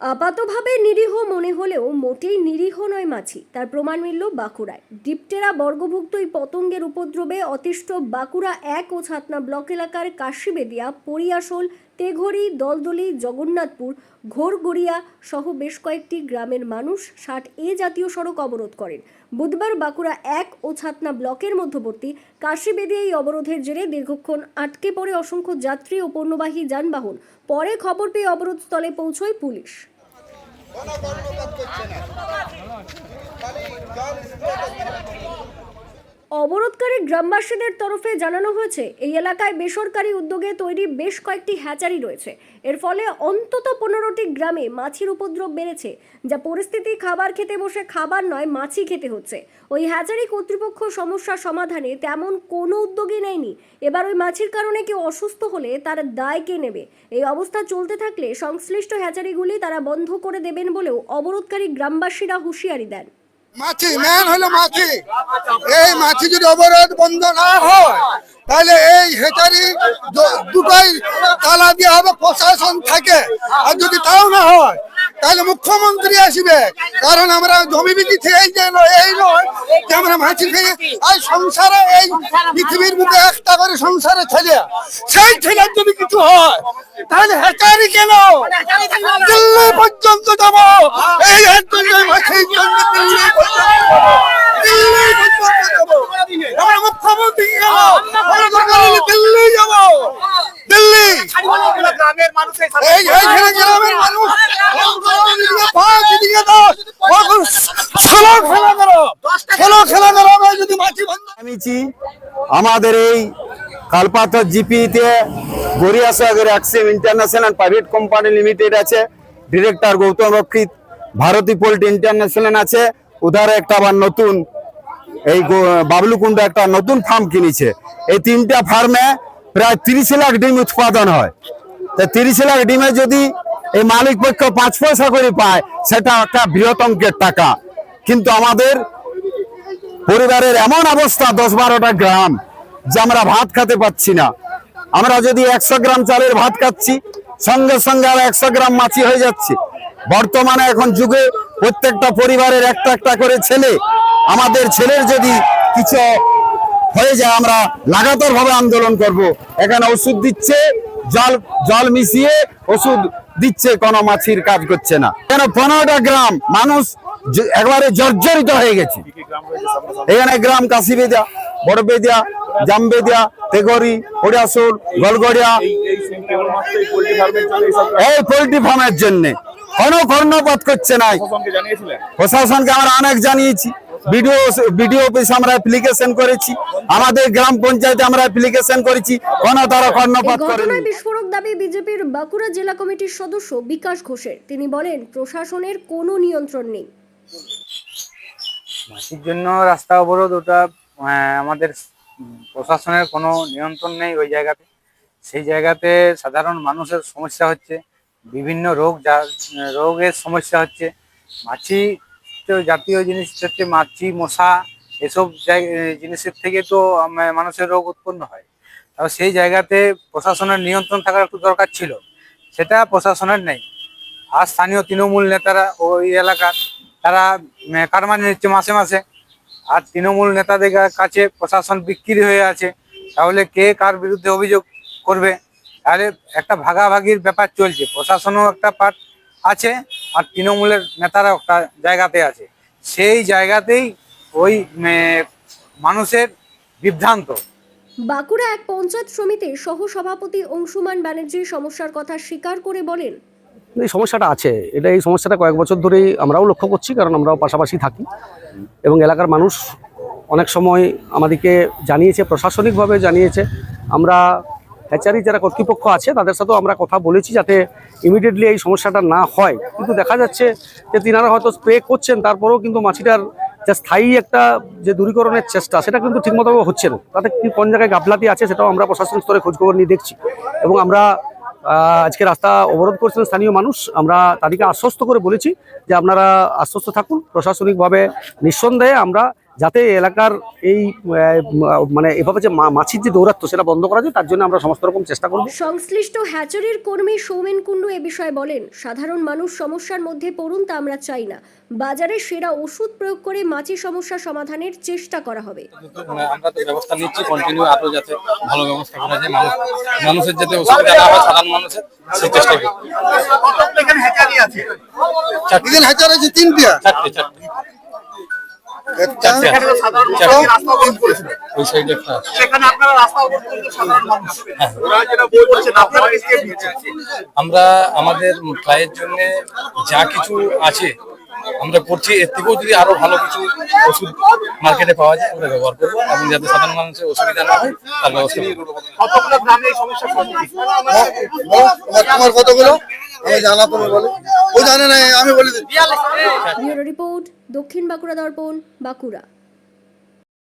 আপাতভাবে নিরীহ মনে হলেও মোটেই নিরীহ নয় মাছি তার প্রমাণ মিলল বাঁকুড়ায়। ডিপটেরা বর্গভুক্ত এই পতঙ্গের উপদ্রবে অতিষ্ঠ বাঁকুড়া এক ও ছাতনা ব্লক এলাকার কাশিবেদিয়া, পরিয়াশোল তেঘরি, দলদলি, জগন্নাথপুর, ঘোরগড়িয়া সহ বেশ কয়েকটি গ্রামের মানুষ ষাট এ জাতীয় সড়ক অবরোধ করেন। বুধবার বাঁকুড়া এক ও ছাতনা ব্লকের মধ্যবর্তী কাশিবেদে এই অবরোধের জেরে দীর্ঘক্ষণ আটকে পড়ে অসংখ্য যাত্রী ও পণ্যবাহী যানবাহন। পরে খবর পেয়ে অবরোধস্থলে পৌঁছয় পুলিশ কোনো কর্মপাত করছে না খালি জল স্প্রে করছে অবরোধকারী গ্রামবাসীদের তরফে জানানো হয়েছে, এই এলাকায় বেসরকারি উদ্যোগে তৈরি বেশ কয়েকটি হ্যাচারি রয়েছে। এর ফলে অন্তত পনেরোটি গ্রামে মাছির উপদ্রব বেড়েছে, যা পরিস্থিতি খাবার খেতে বসে খাবার নয়, মাছি খেতে হচ্ছে। ওই হ্যাচারি কর্তৃপক্ষ সমস্যা সমাধানে তেমন কোনো উদ্যোগই নেয়নি। এবার ওই মাছির কারণে কেউ অসুস্থ হলে তার দায় কে নেবে? এই অবস্থা চলতে থাকলে সংশ্লিষ্ট হ্যাচারিগুলি তারা বন্ধ করে দেবেন বলেও অবরোধকারী গ্রামবাসীরা হুঁশিয়ারি দেন। মাছি মেন হলো মাছি। এই মাছি যদি অবরোধ বন্ধ না হয়, তাহলে এই হেচারি দুটাই তালা দিয়ে হবে, প্রশাসন থাকে। আর যদি তাও না হয় তাহলে মুখ্যমন্ত্রী আসবে। কারণ আমরা জমি বিক্রি থেকে এই যে নয়, এই নয় যে আমরা মাছি খেয়ে এই সংসারে এই পৃথিবীর মুখে একটা করে সংসারে ছেলে সেই ছেলের যদি কিছু হয় তাহলে হেচারি কেন? দিল্লি পর্যন্ত যাব। এই মাছির জন্য দিল্লি পর্যন্ত দিল্লি পর্যন্ত যাব। আমরা মুখ্যমন্ত্রী যাব আমরা দিল্লি যাব। দিল্লি। এই এই ছেলে গ্রামের মানুষ এদিকে পাঁচ এদিকে দশ এখন ষোলো খেলা খেলা। যদি বন্ধ আমাদের এই Kalpathar জিপিতে Gariasagar Axim international private company limited আছে। Director Gautam Rakshit Bharati poultry international আছে। উধারে একটা আবার নতুন এই গো- বাবলুকুণ্ড একটা নতুন ফার্ম কিনেছে। এই তিনটা ফার্মে প্রায় তিরিশ লাখ ডিম উৎপাদন হয়। তা তিরিশ লাখ ডিমে যদি এই মালিক পক্ষ পাঁচ পয়সা করে পায় সেটা একটা বৃহৎ অঙ্কের টাকা। কিন্তু আমাদের পরিবারের এমন অবস্থা, দশ বারোটা গ্রাম যে আমরা ভাত খেতে পাচ্ছি না। আমরা যদি একশো গ্রাম চালের ভাত খাচ্ছি, সঙ্গে সঙ্গে আর একশো গ্রাম মাছি হয়ে যাচ্ছে। বর্তমানে এখন যুগে প্রত্যেকটা পরিবারের একটা একটা করে ছেলে, আমাদের ছেলের যদি কিছু হয়ে যায়, আমরা লাগাতার ভাবে আন্দোলন করব। এখানে ওষুধ দিচ্ছে, জল জল মিশিয়ে ওষুধ দিচ্ছে, কোনো মাছির কাজ করছে না। কেন পনেরোটা গ্রাম মানুষ একবারে জর্জরিত হয়ে গেছে। এখানে গ্রাম কাশি কাশিবেদিয়া বড়বেদিয়া জামবেদিয়া তেগরি হরিয়াসুর গলগড়িয়া। এই পোল্ট্রি ফার্মের জন্য। কোনো কর্ণপাত করছে নাই প্রশাসনকে আমরা অনেক জানিয়েছি। বিডিও বিডিও অফিসে আমরা অ্যাপ্লিকেশন করেছি। আমাদের গ্রাম পঞ্চায়েতে আমরা অ্যাপ্লিকেশন করেছি। কোনো তারা কর্ণপাত করেনি। বিস্ফোরক দাবি বিজেপির বাঁকুড়া জেলা কমিটির সদস্য বিকাশ ঘোষের। তিনি বলেন প্রশাসনের কোনো নিয়ন্ত্রণ নেই। মাটির জন্য রাস্তা অবরোধ, ওটা আমাদের প্রশাসনের কোনো নিয়ন্ত্রণ নেই ওই জায়গাতে। সেই জায়গাতে সাধারণ মানুষের সমস্যা হচ্ছে, বিভিন্ন রোগ রোগের সমস্যা হচ্ছে। মাছি জাতীয় জিনিস হচ্ছে মাছি, মশা, এসব জিনিসের থেকে তো মানুষের রোগ উৎপন্ন হয়। তাও সেই জায়গাতে প্রশাসনের নিয়ন্ত্রণ থাকার একটু দরকার ছিল, সেটা প্রশাসনের নেই। আর স্থানীয় তৃণমূল নেতারা ওই এলাকার তারা কারমানি নিচ্ছে মাসে মাসে। আর তৃণমূল নেতাদের কাছে প্রশাসন বিক্রি হয়ে আছে। তাহলে কে কার বিরুদ্ধে অভিযোগ করবে? তাহলে একটা ভাগাভাগির ব্যাপার চলছে। প্রশাসনও একটা পার্ট আছে, আর তৃণমূলের নেতারা একটা জায়গাতে আছে। সেই জায়গাতেই ওই মানুষের বিভ্রান্ত। বাঁকুড়া এক পঞ্চায়েত সমিতির সহ সভাপতি অংশুমান ব্যানার্জি সমস্যার কথা স্বীকার করে বলেন এই সমস্যাটা আছে। এটা এই সমস্যাটা কয়েক বছর ধরেই আমরাও লক্ষ্য করছি, কারণ আমরাও পাশাপাশি থাকি। এবং এলাকার মানুষ অনেক সময় আমাদেরকে জানিয়েছে, প্রশাসনিকভাবে জানিয়েছে। আমরা হ্যাচারি যারা কর্তৃপক্ষ আছে, তাদের সাথেও আমরা কথা বলেছি যাতে ইমিডিয়েটলি এই সমস্যাটা না হয়। কিন্তু দেখা যাচ্ছে যে তিনারা হয়তো স্প্রে করছেন, তারপরেও কিন্তু মাছিটার যে স্থায়ী একটা যে দূরীকরণের চেষ্টা, সেটা কিন্তু ঠিকমতো হচ্ছে না। তাতে কি কোন জায়গায় গাফলাতি আছে, সেটাও আমরা প্রশাসন স্তরে খোঁজখবর নিয়ে দেখছি। এবং আমরা আজকে রাস্তা অবরোধ করছেন স্থানীয় মানুষ। আমরা তাদেরকে আশ্বস্ত করে বলেছি যে আপনারা আশ্বস্ত থাকুন। প্রশাসনিকভাবে নিঃসন্দেহে আমরা যাতে এলাকার এই মানে এভাবে যে মাছির যে দৌরাত্ম সেটা বন্ধ করা যায় তার জন্য আমরা সমস্ত রকম চেষ্টা করব। সংশ্লিষ্ট হ্যাচারির কর্মী সৌমেন কুণ্ডু এ বিষয়ে বলেন সাধারণ মানুষ সমস্যার মধ্যে পড়ুন তা আমরা চাই না। বাজারে সেরা ওষুধ প্রয়োগ করে মাছি সমস্যা সমাধানের চেষ্টা করা হবে। মানে আমরা তো ব্যবস্থা নিচ্ছি কন্টিনিউ আরও যাতে ভালো ব্যবস্থা করা যায় মানুষ মানুষের যাতে অসুবিধা না হয় সাধারণ মানুষের সেই চেষ্টা করি এখানে হাজার আছে? চারটে। চারটে একটা চারটে আছে। চারটে ওই আমরা আমাদের ক্লায়েন্টের জন্য যা কিছু আছে আমরা করছি। এর থেকেও যদি আরও ভালো কিছু ওষুধ মার্কেটে পাওয়া যায় আমরা ব্যবহার করব এবং যাতে সাধারণ মানুষের অসুবিধা না হয় তার ব্যবস্থা হ্যাঁ, তোমার কতগুলো? আমি জানা তুমি বলো। ও জানে না আমি বলে দিই। রিপোর্ট দক্ষিণ বাঁকুড়া দর্পণ বাঁকুড়া।